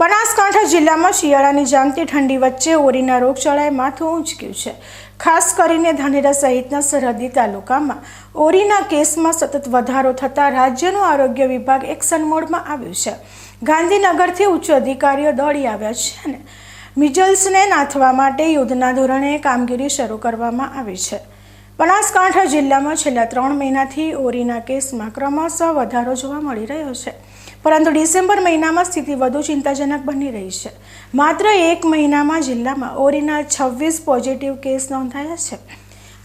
બનાસકાંઠા જિલ્લામાં શિયાળાની જામતી ઠંડી વચ્ચે ઓરીના રોગચાળાએ માથું ઊંચક્યું છે. ખાસ કરીને ધાનેરા સહિતના સરહદી તાલુકામાં ઓરીના કેસમાં સતત વધારો થતાં રાજ્યનું આરોગ્ય વિભાગ એક્શન મોડમાં આવ્યું છે. ગાંધીનગરથી ઉચ્ચ અધિકારીઓ દોડી આવ્યા છે અને મિજલ્સને નાથવા માટે યુદ્ધના ધોરણે કામગીરી શરૂ કરવામાં આવી છે. બનાસકાંઠા જિલ્લામાં છેલ્લા ત્રણ મહિનાથી ઓરીના કેસમાં ક્રમશઃ વધારો જોવા મળી રહ્યો છે. પરંતુ ડિસેમ્બર મહિનામાં સ્થિતિ વધુ ચિંતાજનક બની રહી છે. માત્ર એક મહિનામાં જિલ્લામાં ઓરીના છવ્વીસ પોઝિટિવ કેસ નોંધાયા છે.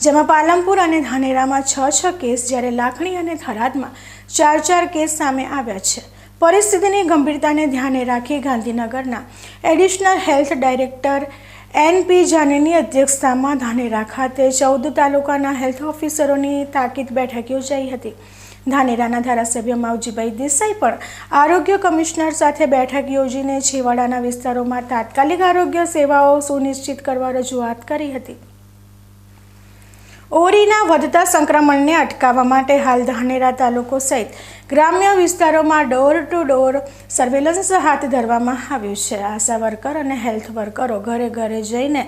જેમાં પાલનપુર અને ધાનેરામાં છ છ કેસ, જ્યારે લાખણી અને થરાદમાં ચાર ચાર કેસ સામે આવ્યા છે. પરિસ્થિતિની ગંભીરતાને ધ્યાને રાખી ગાંધીનગરના additional health director N P જાનીની અધ્યક્ષતામાં ધાનેરા ખાતે ચૌદ તાલુકાના હેલ્થ ઓફિસરોની તાકીદ બેઠક યોજાઈ હતી. ધાનેરાના ધારાસભ્ય માવજીભાઈ દેસાઈ પણ આરોગ્ય કમિશનર સાથે બેઠક યોજીને છેવાડાના વિસ્તારોમાં તાત્કાલિક આરોગ્ય સેવાઓ સુનિશ્ચિત કરવા રજૂઆત કરી હતી. ઓરીના વધતા સંક્રમણને અટકાવવા માટે હાલ ધાનેરા તાલુકો સહિત ગ્રામ્ય વિસ્તારોમાં ડોર ટુ ડોર સર્વેલન્સ હાથ ધરવામાં આવ્યું છે. આશા વર્કર અને હેલ્થ વર્કરો ઘરે ઘરે જઈને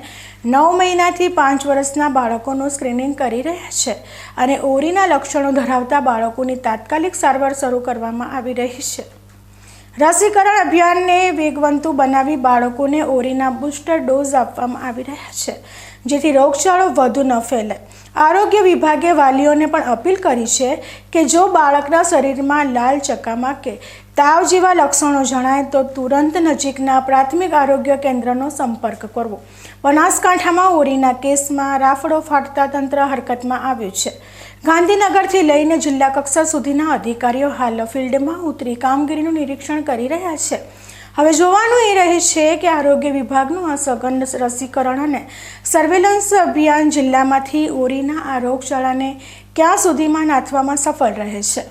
નવ મહિનાથી પાંચ વર્ષના બાળકોનું સ્ક્રીનિંગ કરી રહ્યા છે અને ઓરીના લક્ષણો ધરાવતા બાળકોની તાત્કાલિક સારવાર શરૂ કરવામાં આવી રહી છે. રસીકરણ અભિયાનને વેગવંતુ બનાવી બાળકોને ઓરીના બુસ્ટર ડોઝ આપવામાં આવી રહ્યા છે, જેથી રોગચાળો વધુ ન ફેલાય. આરોગ્ય વિભાગે વાલીઓને પણ અપીલ કરી છે કે જો બાળકના શરીરમાં લાલ ચકામા કે તાવ જેવા લક્ષણો જણાય તો તુરંત નજીકના પ્રાથમિક આરોગ્ય કેન્દ્રનો સંપર્ક કરવો. બનાસકાંઠામાં ઓરીના કેસમાં રાફડો ફાટતા તંત્ર હરકતમાં આવ્યું છે. ગાંધીનગરથી લઈને જિલ્લા કક્ષા સુધીના અધિકારીઓ હાલ ફિલ્ડમાં ઉતરી કામગીરીનું નિરીક્ષણ કરી રહ્યા છે. હવે જોવાનું એ રહે છે કે આરોગ્ય વિભાગનું આ સઘન રસીકરણ અને સર્વેલન્સ અભિયાન જિલ્લામાંથી ઓરીના આ રોગચાળાને ક્યાં સુધીમાં નાથવામાં સફળ રહે છે?